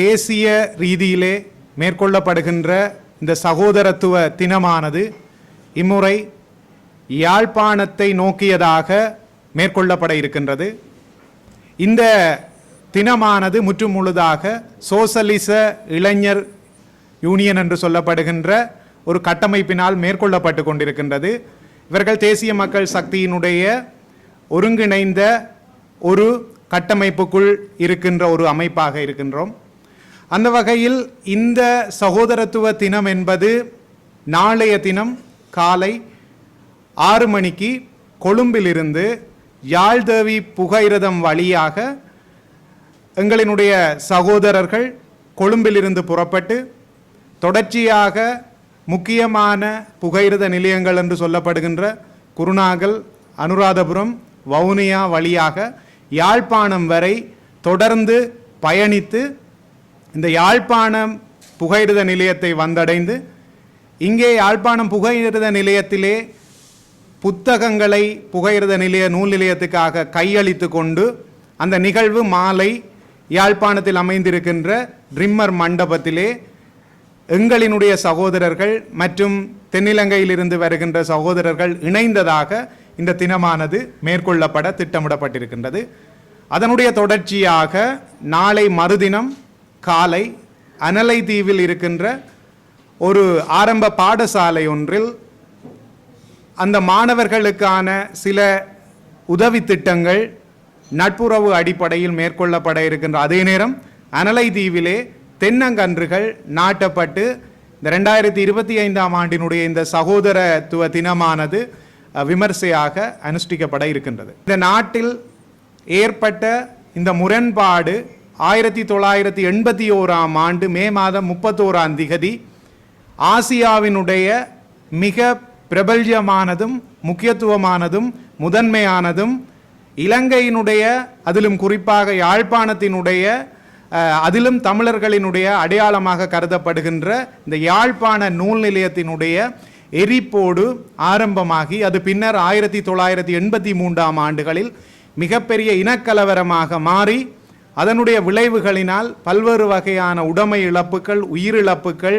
தேசிய ரீதியிலே மேற்கொள்ளப்படுகின்ற இந்த சகோதரத்துவ தினமானது இம்முறை யாழ்ப்பாணத்தை நோக்கியதாக மேற்கொள்ளப்பட இருக்கின்றது. இந்த தினமானது முற்று முழுதாக சோசலிச இளைஞர் யூனியன் என்று சொல்லப்படுகின்ற ஒரு கட்டமைப்பினால் மேற்கொள்ளப்பட்டு கொண்டிருக்கின்றது. இவர்கள் தேசிய மக்கள் சக்தியினுடைய ஒருங்கிணைந்த ஒரு கட்டமைப்புக்குள் இருக்கின்ற ஒரு அமைப்பாக இருக்கின்றோம். அந்த வகையில் இந்த சகோதரத்துவ தினம் என்பது நாளைய தினம் காலை ஆறு மணிக்கு கொழும்பிலிருந்து யாழ்தேவி புகையிரதம் வழியாக எங்களினுடைய சகோதரர்கள் கொழும்பிலிருந்து புறப்பட்டு தொடர்ச்சியாக முக்கியமான புகையிரத நிலையங்கள் என்று சொல்லப்படுகின்ற குருநாகல் அனுராதபுரம் வவுனியா வழியாக யாழ்ப்பாணம் வரை தொடர்ந்து பயணித்து இந்த யாழ்ப்பாணம் புகையிரத நிலையத்தை வந்தடைந்து இங்கே யாழ்ப்பாணம் புகையிரத நிலையத்திலே புத்தகங்களை புகையிரத நிலைய நூல் நிலையத்துக்காக கையளித்து கொண்டு அந்த நிகழ்வு மாலை யாழ்ப்பாணத்தில் அமைந்திருக்கின்ற ட்ரிம்மர் மண்டபத்திலே எங்களினுடைய சகோதரர்கள் மற்றும் தென்னிலங்கையிலிருந்து வருகின்ற சகோதரர்கள் இணைந்ததாக இந்த தினமானது மேற்கொள்ளப்பட திட்டமிடப்பட்டிருக்கின்றது. அதனுடைய தொடர்ச்சியாக நாளை மறுதினம் காலை அனலை தீவில் இருக்கின்ற ஒரு ஆரம்ப பாடசாலை ஒன்றில் அந்த மாணவர்களுக்கான சில உதவி திட்டங்கள் நட்புறவு அடிப்படையில் மேற்கொள்ளப்பட இருக்கின்ற அதே நேரம் அனலை தீவிலே தென்னங்கன்றுகள் நாட்டப்பட்டு இந்த ரெண்டாயிரத்தி இருபத்தி ஐந்தாம் ஆண்டினுடைய இந்த சகோதரத்துவ தினமானது விமர்சையாக அனுஷ்டிக்கப்பட இருக்கின்றது. இந்த நாட்டில் ஏற்பட்ட இந்த முரண்பாடு ஆயிரத்தி தொள்ளாயிரத்தி எண்பத்தி ஓராம் ஆண்டு மே மாதம் முப்பத்தோராம் திகதி ஆசியாவினுடைய மிக பிரபல்யமானதும் முக்கியத்துவமானதும் முதன்மையானதும் இலங்கையினுடைய அதிலும் குறிப்பாக யாழ்ப்பாணத்தினுடைய அதிலும் தமிழர்களினுடைய அடையாளமாக கருதப்படுகின்ற இந்த யாழ்ப்பாண நூல் நிலையத்தினுடைய எரிப்போடு ஆரம்பமாகி அது பின்னர் ஆயிரத்தி தொள்ளாயிரத்தி எண்பத்தி மூன்றாம் ஆண்டுகளில் மிகப்பெரிய இனக்கலவரமாக மாறி அதனுடைய விளைவுகளினால் பல்வேறு வகையான உடைமை இழப்புகள் உயிரிழப்புகள்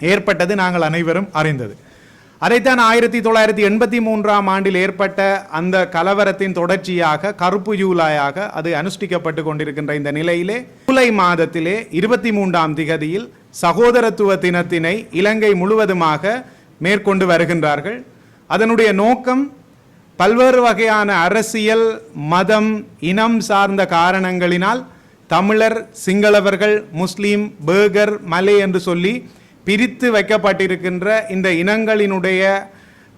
ஏற்பட்டது நாங்கள் அனைவரும் அறிந்தது. அதைத்தான் ஆயிரத்தி தொள்ளாயிரத்தி எண்பத்தி மூன்றாம் ஆண்டில் ஏற்பட்ட அந்த கலவரத்தின் தொடர்ச்சியாக கருப்பு ஜூலாயாக அது அனுஷ்டிக்கப்பட்டு கொண்டிருக்கின்ற இந்த நிலையிலே ஜூலை மாதத்திலே இருபத்தி மூன்றாம் திகதியில் சகோதரத்துவ தினத்தினை இலங்கை முழுவதுமாக மேற்கொண்டு வருகின்றார்கள். அதனுடைய நோக்கம் பல்வேறு வகையான அரசியல் மதம் இனம் சார்ந்த காரணங்களினால் தமிழர் சிங்களவர்கள் முஸ்லீம் பேகர் மலை என்று சொல்லி பிரித்து வைக்கப்பட்டிருக்கின்ற இந்த இனங்களினுடைய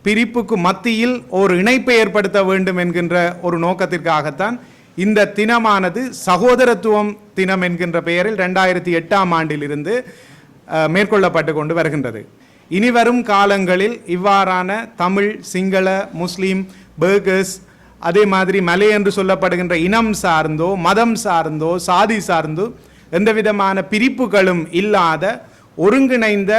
பிரிப்புக்கு மத்தியில் ஒரு இணைப்பை ஏற்படுத்த வேண்டும் என்கின்ற ஒரு நோக்கத்திற்காகத்தான் இந்த தினமானது சகோதரத்துவம் தினம் என்கின்ற பெயரில் ரெண்டாயிரத்தி எட்டாம் ஆண்டிலிருந்து மேற்கொள்ளப்பட்டு கொண்டு வருகின்றது. இனி வரும் காலங்களில் இவ்வாறான தமிழ் சிங்கள முஸ்லீம் பேர்கர்ஸ் அதே மாதிரி மலை என்று சொல்லப்படுகின்ற இனம் சார்ந்தோ மதம் சார்ந்தோ சாதி சார்ந்தோ எந்த விதமான பிரிப்புகளும் இல்லாத ஒருங்கிணைந்த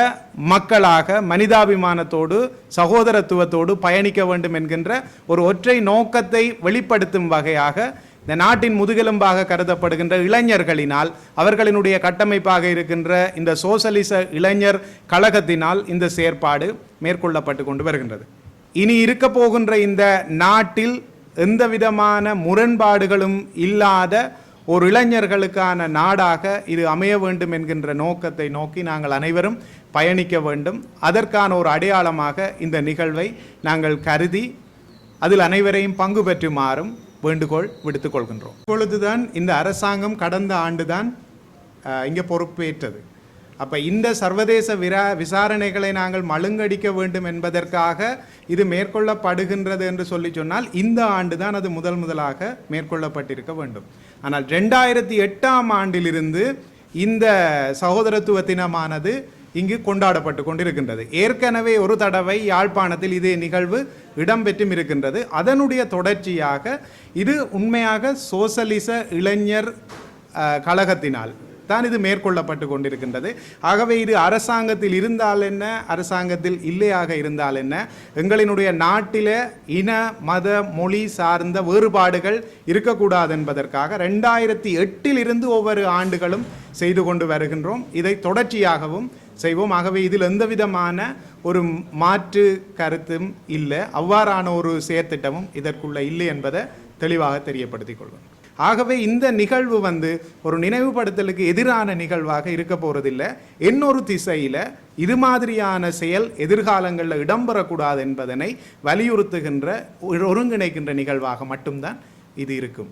மக்களாக மனிதாபிமானத்தோடு சகோதரத்துவத்தோடு பயணிக்க வேண்டும் என்கின்ற ஒரு ஒற்றை நோக்கத்தை வெளிப்படுத்தும் வகையாக இந்த நாட்டின் முதுகெலும்பாக கருதப்படுகின்ற இளைஞர்களினால் அவர்களினுடைய கட்டமைப்பாக இருக்கின்ற இந்த சோசலிச இளைஞர் கழகத்தினால் இந்த செயற்பாடு மேற்கொள்ளப்பட்டு கொண்டு வருகின்றது. இனி இருக்க போகின்ற இந்த நாட்டில் எந்த விதமான முரண்பாடுகளும் இல்லாத ஒரு இளைஞர்களுக்கான நாடாக இது அமைய வேண்டும் என்கின்ற நோக்கத்தை நோக்கி நாங்கள் அனைவரும் பயணிக்க வேண்டும். அதற்கான ஒரு அடையாளமாக இந்த நிகழ்வை நாங்கள் கருதி அதில் அனைவரையும் பங்கு பெற்றுமாறும் வேண்டுகோள் விடுத்துக் கொள்கின்றோம். இப்பொழுதுதான் இந்த அரசாங்கம் கடந்த ஆண்டுதான் இங்கே பொறுப்பேற்றது. அப்போ இந்த சர்வதேச விரா விசாரணைகளை நாங்கள் மழுங்கடிக்க வேண்டும் என்பதற்காக இது மேற்கொள்ளப்படுகின்றது என்று சொல்லி சொன்னால் இந்த ஆண்டு தான் அது முதல் முதலாக மேற்கொள்ளப்பட்டிருக்க வேண்டும். ஆனால் ரெண்டாயிரத்தி எட்டாம் ஆண்டிலிருந்து இந்த சகோதரத்துவ தினமானது இங்கு கொண்டாடப்பட்டு கொண்டிருக்கின்றது. ஏற்கனவே ஒரு தடவை யாழ்ப்பாணத்தில் இதே நிகழ்வு இடம்பெற்றும் இருக்கின்றது. அதனுடைய தொடர்ச்சியாக இது உண்மையாக சோசலிச இளைஞர் கழகத்தினால் தான் இது மேற்கொள்ளப்பட்டு கொண்டிருக்கின்றது. ஆகவே இது அரசாங்கத்தில் இருந்தால் என்ன? அரசாங்கத்தில் இல்லையாக இருந்தால் என்ன? எங்களினுடைய நாட்டில் இன மத மொழி சார்ந்த வேறுபாடுகள் இருக்கக்கூடாது என்பதற்காக ரெண்டாயிரத்தி எட்டில் இருந்து ஒவ்வொரு ஆண்டுகளும் செய்து கொண்டு வருகின்றோம். இதை தொடர்ச்சியாகவும் செய்வோம். ஆகவே இதில் எந்த விதமான ஒரு மாற்று கருத்தும் இல்லை. அவ்வாறான ஒரு செயற்திட்டமும் இதற்குள்ள இல்லை என்பதை தெளிவாக தெரியப்படுத்திக் கொள்வோம். ஆகவே இந்த நிகழ்வு வந்து ஒரு நினைவுபடுத்தலுக்கு எதிரான நிகழ்வாக இருக்க போறதில்லை. இன்னொரு திசையில் இது மாதிரியான செயல் எதிர்காலங்களில் இடம்பெறக்கூடாது என்பதனை வலியுறுத்துகின்ற ஒரு ஒருங்கிணைக்கின்ற நிகழ்வாக மட்டும்தான் இது இருக்கும்.